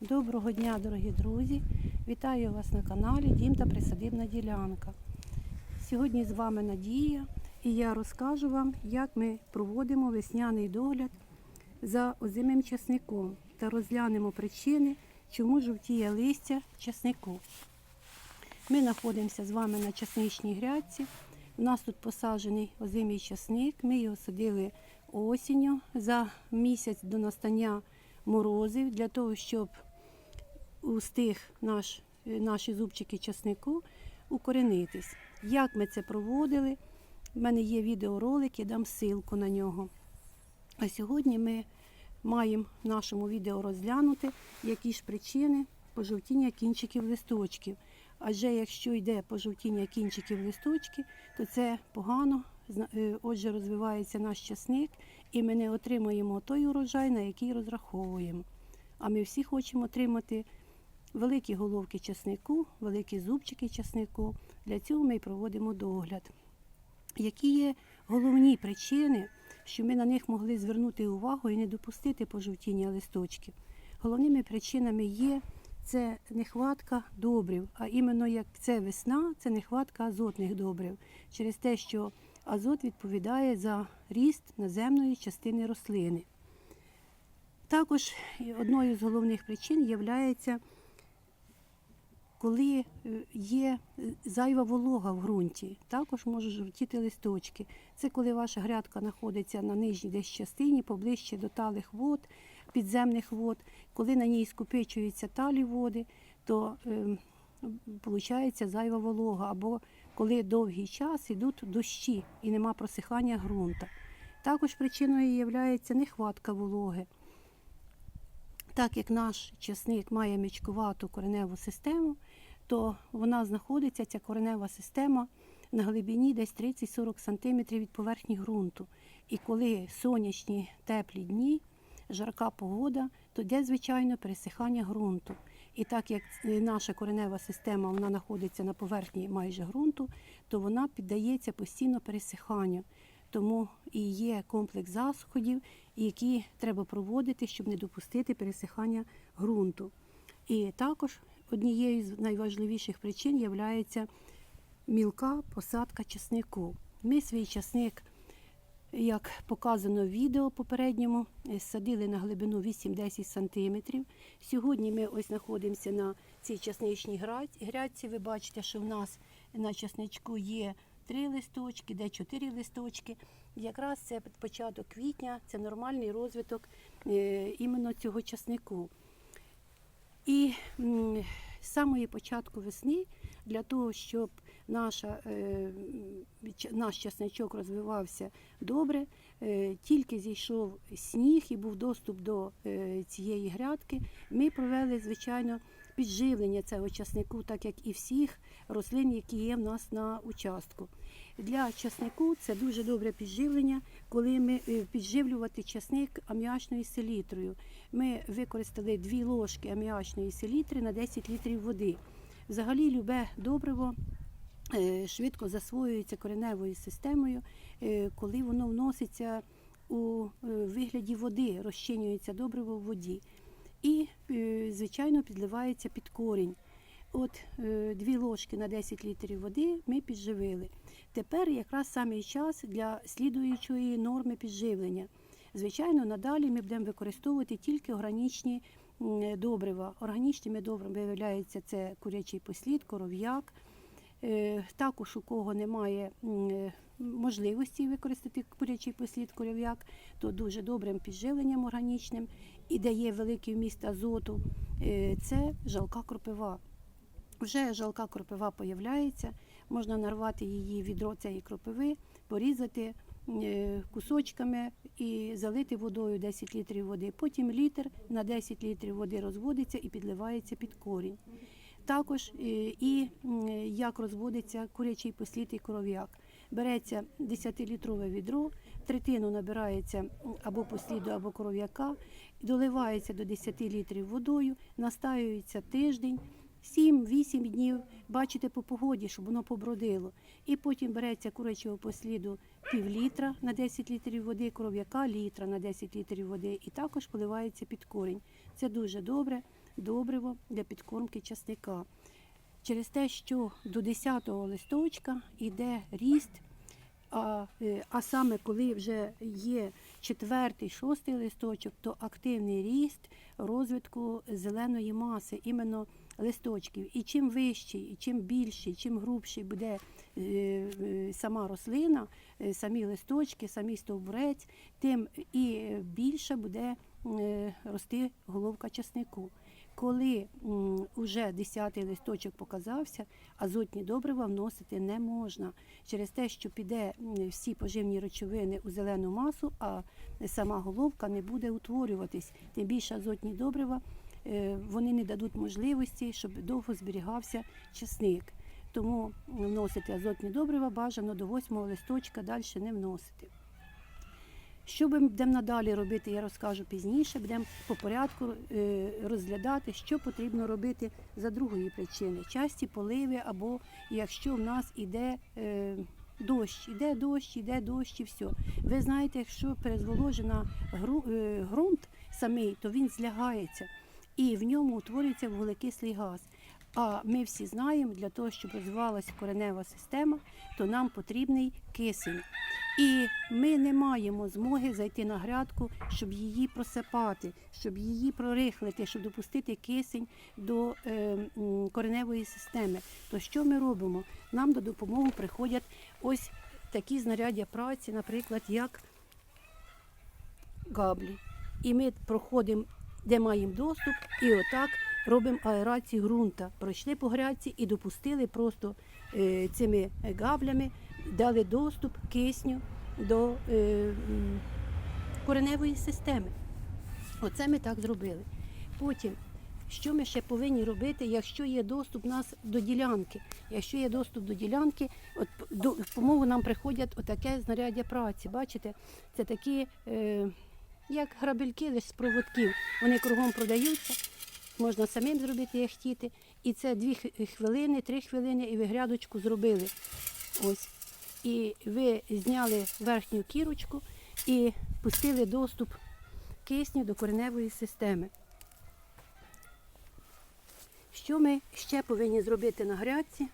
Доброго дня, дорогі друзі! Вітаю вас на каналі Дім та Присадибна ділянка. Сьогодні з вами Надія і я розкажу вам, як ми проводимо весняний догляд за озимим часником та розглянемо причини, чому жовтіє листя часнику. Ми знаходимося з вами на часничній грядці. У нас тут посаджений озимий часник. Ми його садили осінню за місяць до настання морозів для того, щоб устиг наш, е, наші зубчики часнику укоренитись. Як ми це проводили? У мене є відеоролик, я дам ссылку на нього. А сьогодні ми маємо в нашому відео розглянути, які ж причини пожовтіння кінчиків листочків. Адже якщо йде пожовтіння кінчиків листочки, то це погано. Е, Отже, розвивається наш часник, і ми не отримуємо той урожай, на який розраховуємо. А ми всі хочемо отримати великі головки часнику, великі зубчики часнику. Для цього ми й проводимо догляд. Які є головні причини, що ми на них могли звернути увагу і не допустити пожовтіння листочків? Головними причинами є це нехватка добрив, а іменно як це весна, це нехватка азотних добрив, через те, що азот відповідає за ріст наземної частини рослини. Також одною з головних причин є коли е, є е, зайва волога в ґрунті, також можуть жовтіти листочки. Це коли ваша грядка знаходиться на нижній десь частині, поближче до талих вод, підземних вод. Коли на ній скопичуються талі води, то е, виходить зайва волога. Або коли довгий час йдуть дощі і нема просихання ґрунта. Також причиною є нехватка вологи. Так як наш часник має мічкувату кореневу систему, то вона знаходиться, ця коренева система, на глибині десь 30-40 см від поверхні ґрунту. І коли сонячні теплі дні, жарка погода, то йде, звичайно, пересихання ґрунту. І так як е, наша коренева система вона знаходиться на поверхні майже ґрунту, то вона піддається постійно пересиханню. Тому і є комплекс заходів, які треба проводити, щоб не допустити пересихання ґрунту. І також однією з найважливіших причин є мілка посадка часнику. Ми свій часник, як показано в відео попередньому, садили на глибину 8-10 см. Сьогодні ми ось знаходимося на цій часничній грядці. Ви бачите, що в нас на часничку є три листочки, де чотири листочки. Якраз це початок квітня, це нормальний розвиток е, іменно цього часнику. І з самої початку весни, для того, щоб наша, е, наш часничок розвивався добре, е, тільки зійшов сніг і був доступ до е, цієї грядки, ми провели, звичайно, підживлення цього часнику, так як і всіх рослин, які є в нас на участку. Для часнику це дуже добре підживлення, коли ми е, підживлювати часник аміачною селітрою. Ми використали 2 ложки аміачної селітри на 10 літрів води. Взагалі, любе добриво е, швидко засвоюється кореневою системою, е, коли воно вноситься у вигляді води, розчинюється добриво в воді. І, звичайно, підливається під корінь. От дві ложки на 10 літрів води ми підживили. Тепер якраз самий час для слідуючої норми підживлення. Звичайно, надалі ми будемо використовувати тільки органічні добрива. Органічними добривами виявляється це курячий послід, коров'як. Е, Також у кого немає можливості використати курячий послід коров'як, то дуже добрим підживленням органічним і дає великий вміст азоту. е, Це жалка кропива. Вже жалка кропива появляється, можна нарвати її відро цієї кропиви, порізати е, кусочками і залити водою 10 літрів води. Потім літр на 10 літрів води розводиться і підливається під корінь. Також е, і як розводиться курячий послід і коров'як. Береться 10-літрове відро, третину набирається або посліду, або коров'яка, доливається до 10 літрів водою, настаюється тиждень, 7-8 днів, бачите по погоді, щоб воно побродило. І потім береться курячого посліду пів літра на 10 літрів води, коров'яка літра на 10 літрів води, і також поливається під корінь. Це дуже добре. добриво для підкормки часника. Через те, що до 10-го листочка йде ріст, а, е, а саме коли вже є четвертий, шостий листочок, то активний ріст розвитку зеленої маси, іменно листочків. І чим вищий, і чим більший, чим грубший буде е, е, сама рослина, е, самі листочки, самий стовбурець, тим і більше буде рости головка часнику. Коли уже 10-й листочок показався, азотні добрива вносити не можна через те, що піде всі поживні речовини у зелену масу, а сама головка не буде утворюватись. Тим більше азотні добрива вони не дадуть можливості, щоб довго зберігався часник. Тому вносити азотні добрива бажано до 8-го листочка, далі не вносити. Що ми будемо надалі робити, я розкажу пізніше. Будемо по порядку е, розглядати, що потрібно робити за другої причини. Часті поливи, або якщо в нас іде е, дощ, іде дощ, іде дощ і все. Ви знаєте, якщо перезволожена е, ґрунт самий, то він злягається і в ньому утворюється вуглекислий газ. А ми всі знаємо, для того, щоб розвивалася коренева система, то нам потрібний кисень. І ми не маємо змоги зайти на грядку, щоб її просипати, щоб її прорихлити, щоб допустити кисень до е, кореневої системи. То що ми робимо? Нам до допомоги приходять ось такі знаряддя праці, наприклад, як габлі. І ми проходимо, де маємо доступ, і отак робимо аерацію ґрунта. Пройшли по грядці і допустили просто е, цими габлями, дали доступ кисню до е, кореневої системи. Оце ми так зробили. Потім, що ми ще повинні робити, якщо є доступ у нас до ділянки? Якщо є доступ до ділянки, от до в нам приходять отаке знаряддя праці. Бачите, це такі, е, як грабельки лише з проводків. Вони кругом продаються, можна самим зробити, як хотіти. І це дві хвилини, три хвилини, і ви грядочку зробили. Ось. І ви зняли верхню кірочку і пустили доступ кисню до кореневої системи. Що ми ще повинні зробити на грядці,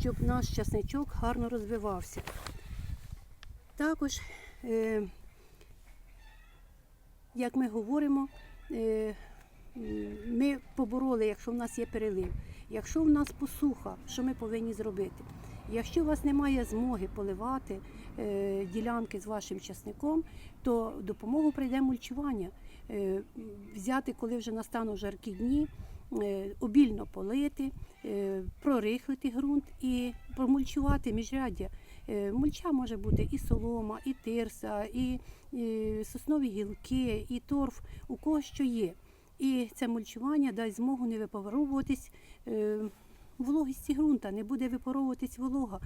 щоб наш часничок гарно розвивався? Також, е, як ми говоримо, е, ми побороли, якщо в нас є перелив. Якщо в нас посуха, що ми повинні зробити? Якщо у вас немає змоги поливати е, ділянки з вашим часником, то допомогу прийде мульчування. Е, взяти, коли вже настануть жаркі дні, обільно полити, прорихлити ґрунт і промульчувати міжряддя. Е, Мульча може бути і солома, і тирса, і, соснові гілки, і торф, у кого що є. І це мульчування дасть змогу не випаровуватись е, вологісті ґрунта, не буде випаровуватись волога.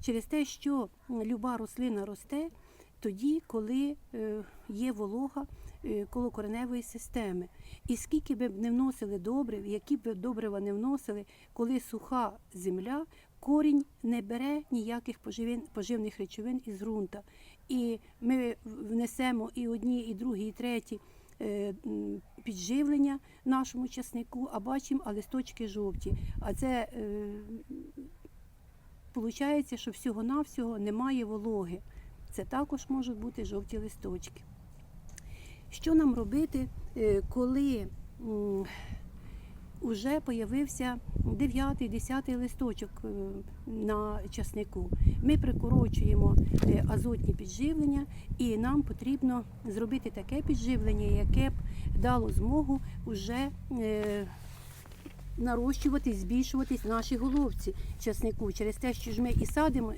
Через те, що люба рослина росте тоді, коли е, є волога коло кореневої системи. І скільки б не вносили добрив, які б добрива не вносили, коли суха земля, корінь не бере ніяких поживин, поживних речовин із ґрунта. І ми внесемо і одні, і другі, і треті е, підживлення нашому часнику, а бачимо, а листочки жовті. А це виходить, що всього-навсього немає вологи. Це також можуть бути жовті листочки. Що нам робити, е, коли м, уже появився 9-10 листочок е, на часнику? Ми прикорочуємо е, азотні підживлення, і нам потрібно зробити таке підживлення, яке б дало змогу вже е, нарощуватись, збільшуватись наші головці часнику. Через те, що ж ми і садимо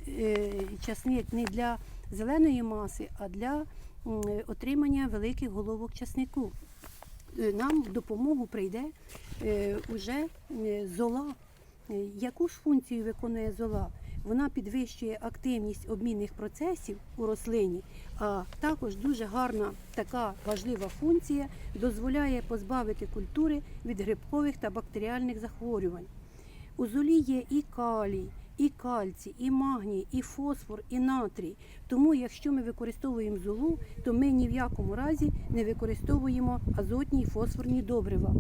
часник не для зеленої маси, а для отримання великих головок часнику. Е, Нам в допомогу прийде е, уже е, зола. Яку ж функцію виконує зола? Вона підвищує активність обмінних процесів у рослині, а також дуже гарна така важлива функція дозволяє позбавити культури від грибкових та бактеріальних захворювань. У золі є і калій, і кальцій, і магній, і фосфор, і натрій. Тому, якщо ми використовуємо золу, то ми ні в якому разі не використовуємо азотні і фосфорні добрива.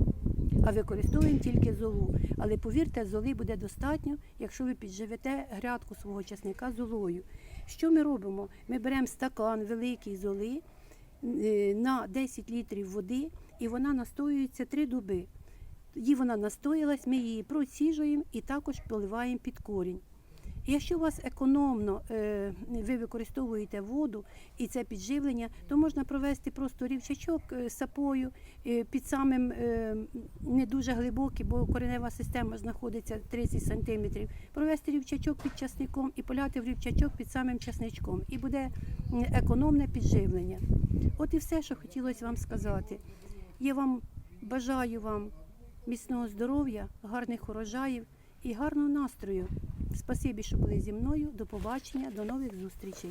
а використовуємо тільки золу. Але повірте, золи буде достатньо, якщо ви підживете грядку свого часника золою. Що ми робимо? Ми беремо стакан великий золи е, на 10 літрів води, і вона настоюється 3 доби. Тоді вона настоялась, ми її проціжуємо і також поливаємо під корінь. Якщо у вас економно е, ви використовуєте воду і це підживлення, то можна провести просто рівчачок е, сапою е, під самим не дуже глибокий, бо коренева система знаходиться 30 см. Провести рівчачок під часником і поляти в рівчачок під самим часничком. І буде економне підживлення. От і все, що хотілося вам сказати. Я вам бажаю вам міцного здоров'я, гарних урожаїв і гарного настрою. Спасибі, що були зі мною. До побачення, до нових зустрічей.